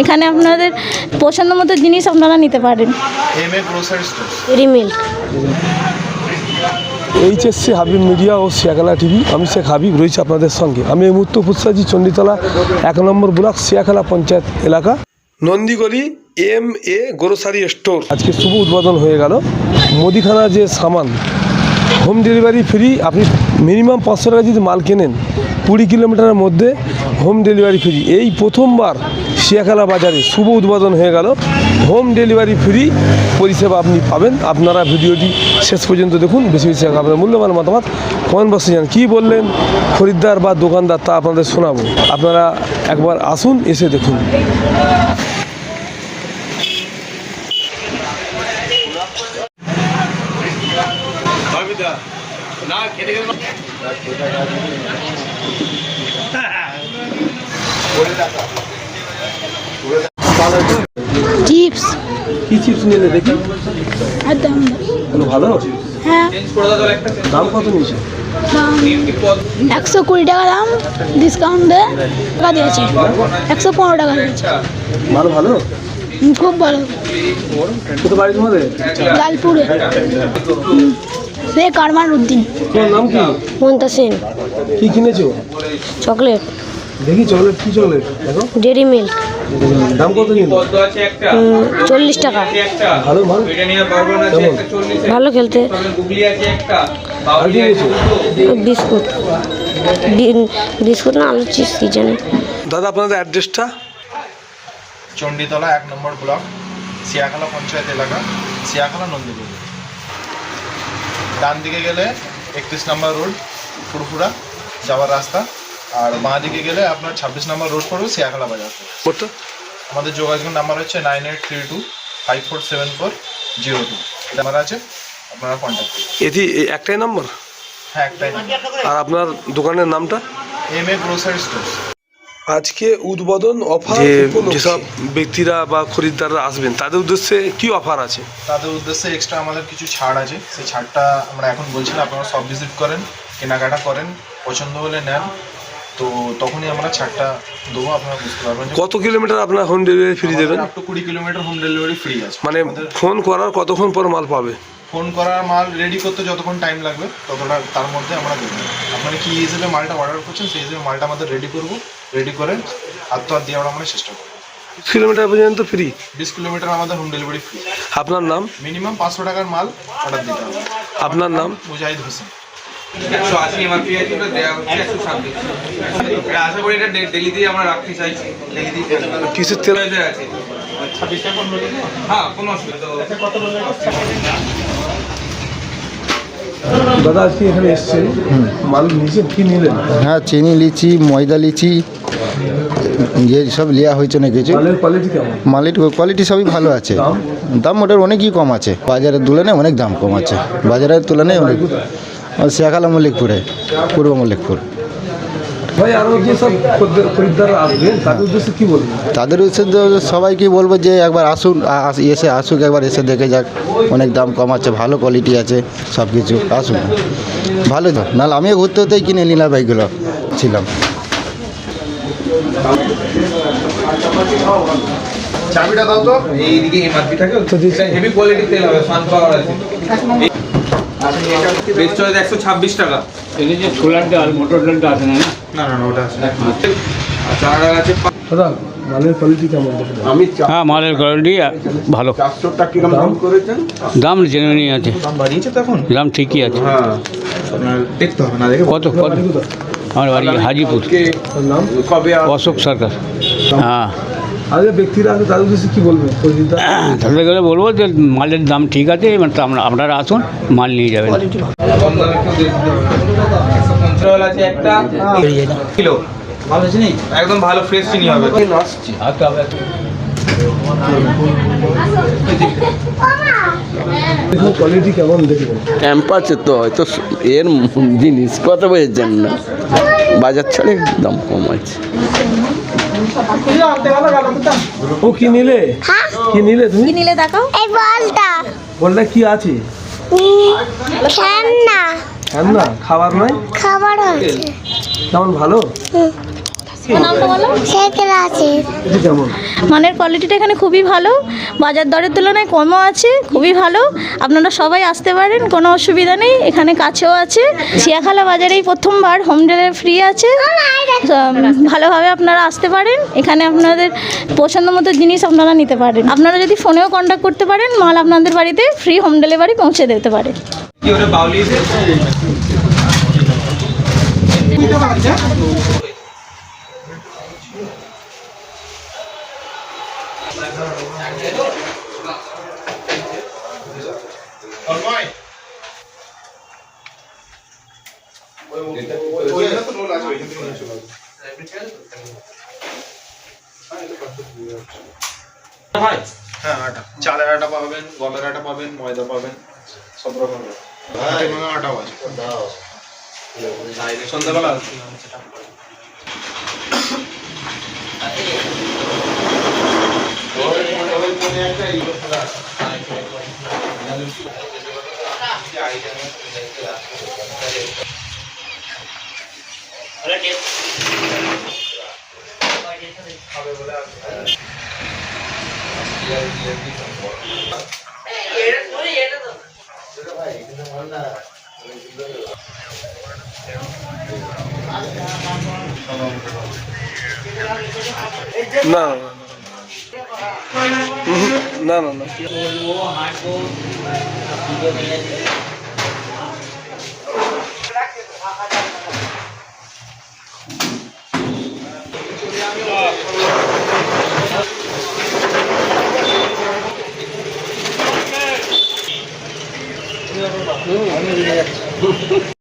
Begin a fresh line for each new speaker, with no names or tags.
এখানে আপনাদের পছন্দ মতো জিনিস আপনারা নিতে পারেন। রিমিল্ক
এইচএসসি হাবিব মিডিয়া ও শিয়াখালা টিভি আমি শেখ হাবিব রয়েছে আপনাদের সঙ্গে। আমি এই মুহূর্তে উপস্থিত আছি চণ্ডীতলা এক নম্বর ব্লক শিয়াখালা পঞ্চায়েত এলাকা। Nandigali M A grocery store আজকে শুভ উদ্বোধন হয়ে গেল। মুদিখানা যে সামান হোম ডেলিভারি ফ্রি আপনি মিনিমাম পাঁচশো টাকা যদি মাল কেনেন কুড়ি কিলোমিটারের মধ্যে হোম ডেলিভারি ফ্রি এই প্রথমবার শিয়াখালা বাজারে শুভ উদ্বোধন হয়ে গেল। হোম ডেলিভারি ফ্রি পরিষেবা আপনি পাবেন। আপনারা ভিডিওটি শেষ পর্যন্ত দেখুন। বেশি বেশি আপনার মূল্যবান মতামত কমেন্ট বক্সে জান কী বললেন? খরিদ্দার বা দোকানদার তা আপনাদের শোনাবো। আপনারা একবার আসুন, এসে দেখুন।
চিপস
কী চিপস নিলে দেখি?
আর দাম
ভালো?
হ্যাঁ।
দাম কত নিয়েছে?
একশো কুড়ি টাকা দাম ডিসকাউন্টে টাকা দিয়েছে। একশো পনেরো টাকা দিয়েছে।
মাল ভালো?
খুব ভালো।
কোথাও বাড়ির মধ্যে?
লালপুরে। সে কারমান উদ্দিন।
তোমার নাম কি?
মন্তা সেন।
কী কিনেছো?
চকলেট।
দেখি চকলেট কী চকলেট? দেখো।
ডেরি মিল্ক
দাম কত নিল?
চল্লিশ টাকা।
ভালো মাল। কেমন?
ভালো খেলতে। বিস্কুট। বিস্কুট না আলু চিপস কি জানি।
দাদা আপনাদের অ্যাড্রেসটা
চণ্ডীতলা এক নম্বর ব্লক সিয়াখালা পঞ্চায়েত এলাকা সিয়াখালা নন্দীপুর। ডান দিকে গেলে একত্রিশ নম্বর রোড ফুরফুরা যাওয়ার রাস্তা। আর বাঁ দিকে গেলে আপনার ছাব্বিশ নম্বর রোড পড়বে সিয়াখালা বাজার।
কোডটা
আমাদের যোগাযোগ নাম্বার হচ্ছে nine eight three two five four seven four zero two number আছে আপনারা কন্ট্যাক্ট করুন।
এটি একটাই নম্বর
হ্যাঁ একটাই
আর আপনার দোকানের নামটা?
এম এ গ্রোসারি স্টোর
আজকে উদ্বোধন অফার যেসব ব্যক্তিরা বা খরিদ্দাররা আসবেন তাদের উদ্দেশ্যে কি অফার আছে?
তাদের উদ্দেশ্যে এক্সট্রা আমাদের কিছু ছাড় আছে। সেই ছাড়টা আমরা এখন বলছি না আপনারা সব ভিজিট করেন কেনাকাটা করেন পছন্দ হলে নেন। তো তখনই আমরা ছাড়টা দেবো আপনারা বুঝতে পারবেন
কত কিলোমিটার আপনার হোম ডেলিভারি ফ্রি দেবেন?
আপ টু কুড়ি কিলোমিটার হোম ডেলিভারি ফ্রি আছে।
মানে ফোন করার কতক্ষণ পর মাল পাবে?
ফোন করার মাল রেডি করতে যতক্ষণ টাইম লাগবে ততটা তার মধ্যে আমরা দেবো। আপনারা কি হিসেবে মালটা অর্ডার করছেন সেই হিসেবে মালটা আমাদের রেডি করব রেডি করে হাত তো দিয়ে আমরা আমরা চেষ্টা করব।
কিলোমিটার পর্যন্ত ফ্রি
বিশ কিলোমিটার আমাদের হোম ডেলিভারি ফ্রি
আপনার নাম?
মিনিমাম পাঁচশো টাকার মাল অর্ডার দিতে হবে।
আপনার নাম?
মুজাহিদ হোসেন।
একশো আশি এমআরপি আছে ওটা দেওয়া হচ্ছে একশো ছাব্বিশ। এটা আশা করি এটা আমরা রাখতে চাইছি।
কিসের তেল
আছে হ্যাঁ কোনো অসুবিধা
দাদা আজকে এখানে এসছেন। মাল নিয়েছেন? কি নিলেন?
হ্যাঁ চিনি লিচি ময়দা লিচি যে সব লিয়া হয়েছে না কিছু।
মালের কোয়ালিটি
সবই ভালো আছে।
দাম?
দাম ওটার অনেকই কম আছে। বাজারের তুলনায় অনেক দাম কম আছে। বাজারের তুলনায় অনেক শেখালা মল্লিকপুরে পূর্ব মল্লিকপুর।
তাদের উদ্দেশ্যে কি বলবেন?
তাদের উদ্দেশ্যে সবাইকে বলব যে একবার আসুন আস- এসে আসুক একবার এসে দেখে যাক অনেক দাম কম আছে ভালো কোয়ালিটি আছে সব কিছু আসুন ভালো তো। নাহলে আমিও ঘুরতে হতেই কিনে নিলাম এইগুলো ছিলাম।
চাবিটা দাও তো
এইদিকে এমআরপি থাকে হেভি কোয়ালিটির তেল হবে সানফ্লাওয়ার আছে। বেস্ট চয়েস একশো ছাব্বিশ টাকা।
এখানে যে ছোলার ডাল মটর ডালটা আছে না?
না না না ওটা আছে।
চার আছে
দাদা মালের কোয়ালিটি কেমন
হ্যাঁ মালের কোয়ালিটি ভালো।
দাম
দাম? জেনুইনই আছে।
দাম বাড়িয়েছে তো এখন?
দাম ঠিকই আছে।
আপনার দেখতে হবে না দেখে
কত? কত আমার বাড়ি হাজিপুর।
নাম
অশোক সরকার। হ্যাঁ।
আর যে ব্যক্তিরা আছে তাদের উদ্দেশ্যে কি বলবেন খরিদ্দার
তাহলে বলব যে মালের দাম ঠিক আছে এবার তো আপনারা আসুন মাল নিয়ে যাবেন।
কিলো। ভালো চিনি? একদম ভালো ফ্রেশ চিনি হবে।
কোয়ালিটি কেমন দেখবেন
ক্যাম্পাসে তো হয়তো এর জিনিস কথা বলেছেন না। বাজার ছাড়ে দাম কম আছে।
ও কি নিলে? কি নিলে তুমি?
নিলে দেখাও
এই বলটা।
বলটা কি আছে?
খেলনা।
খেলনা? খাবার নয়?
খাবার আছে।
কেমন ভালো
নামটা বলো
সাইকেল আছে
মানের কোয়ালিটিটা এখানে খুবই ভালো। বাজার দরের তুলনায় কমও আছে খুবই ভালো। আপনারা সবাই আসতে পারেন কোনো অসুবিধা নেই। এখানে কাছেও আছে। শিয়াখালা বাজারেই প্রথমবার হোম ডেলিভারি ফ্রি আছে। ভালোভাবে আপনারা আসতে পারেন। এখানে আপনাদের পছন্দ মতো জিনিস আপনারা নিতে পারেন। আপনারা যদি ফোনেও কন্ট্যাক্ট করতে পারেন মাল আপনাদের বাড়িতে ফ্রি হোম ডেলিভারি পৌঁছে দিতে পারে।
বাউলি
চালের আটা পাবেন গমের আটা পাবেন ময়দা পাবেন সব ভাঙা আটাও আছে সন্ধ্যাবেলা আসবেন।
না না না না আমি যাচ্ছি।